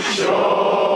що.